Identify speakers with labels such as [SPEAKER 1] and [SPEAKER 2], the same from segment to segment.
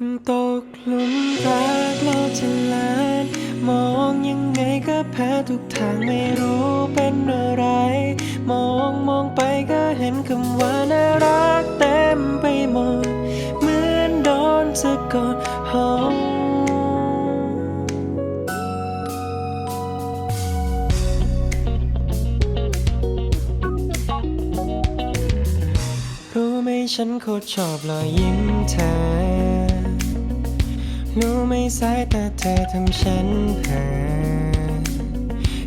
[SPEAKER 1] ตกหลุมรักโลกจะลานมองยังไงก็แพ้ทุกทางไม่รู้เป็นอะไร มองมองไปก็เห็นคำว่าน่ารักเต็มไปหมด เหมือนโดนสะกดหอมรู้ไหมฉันโคตรชอบรอยยิ้มเธอ ไหมสายแตาเธอทำฉันเพ้อ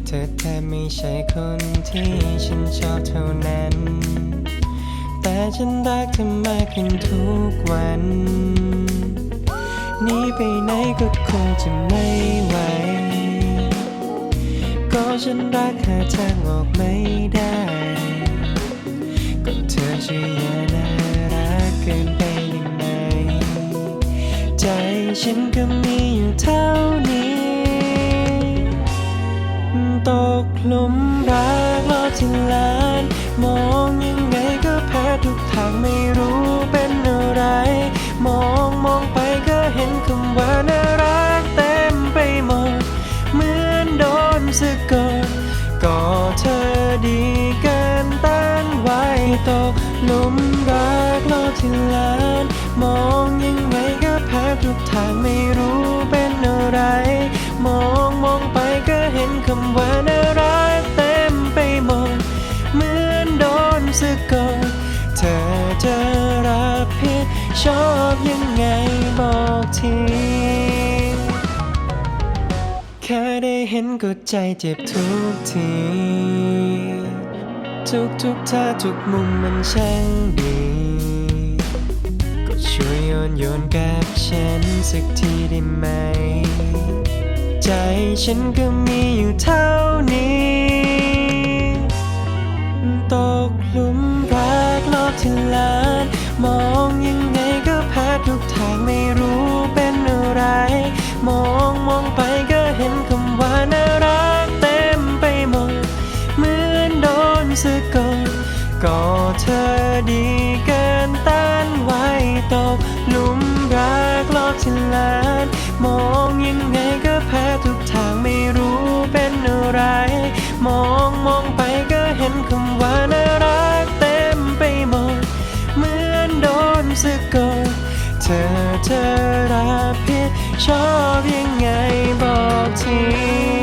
[SPEAKER 1] เธอแทบไม่ใช่คนที่ฉันชอบเท่านั้น แต่ฉันรักเธอมากขึ้นทุกวันหนีไปไหนก็คงจะไม่ไหว ก็ฉันรักหาทางออกไม่ได้ ก็เธอช่วย ฉันก็มีอยู่เท่านี้ ตกหลุมรักรอที่ลาน มองยังไงก็แพ้ทุกทางไม่รู้เป็นอะไร มองมองไปก็เห็นคำว่าน่ารักเต็มไปหมด เหมือนโดนสะกดก็เธอดีเกินต้านไว้ตกหลุมรักรอที่ลาน มองยังไง ทุกทางไม่รู้เป็นอะไร มองมองไปก็เห็นคำว่าน่ารักเต็มไปหมด เหมือนโดนสะกดเธอจะรับผิดชอบยังไงบอกทีแค่ได้เห็นก็ใจเจ็บทุกทีทุกทุกท่าทุกมุมมันช่างดี ช่วยโยนโยนกับฉันสักทีได้ไหม ใจฉันก็มีอยู่เท่านี้ ตกหลุมรักรอบทีลานมองยังไงก็แพ้ทุกทางไม่รู้เป็นอะไร มองมองไปก็เห็นคำว่าน่ารักเต็มไปหมด เหมือนโดนสะกดก็เธอดีเกิน ลาน มองยังไงก็แพ้ทุกทางไม่รู้เป็นอะไร มองมองไปก็เห็นคำว่าน่ารักเต็มไปหมด เหมือนโดนสะกดเธอเธอรับผิดชอบยังไงบอกที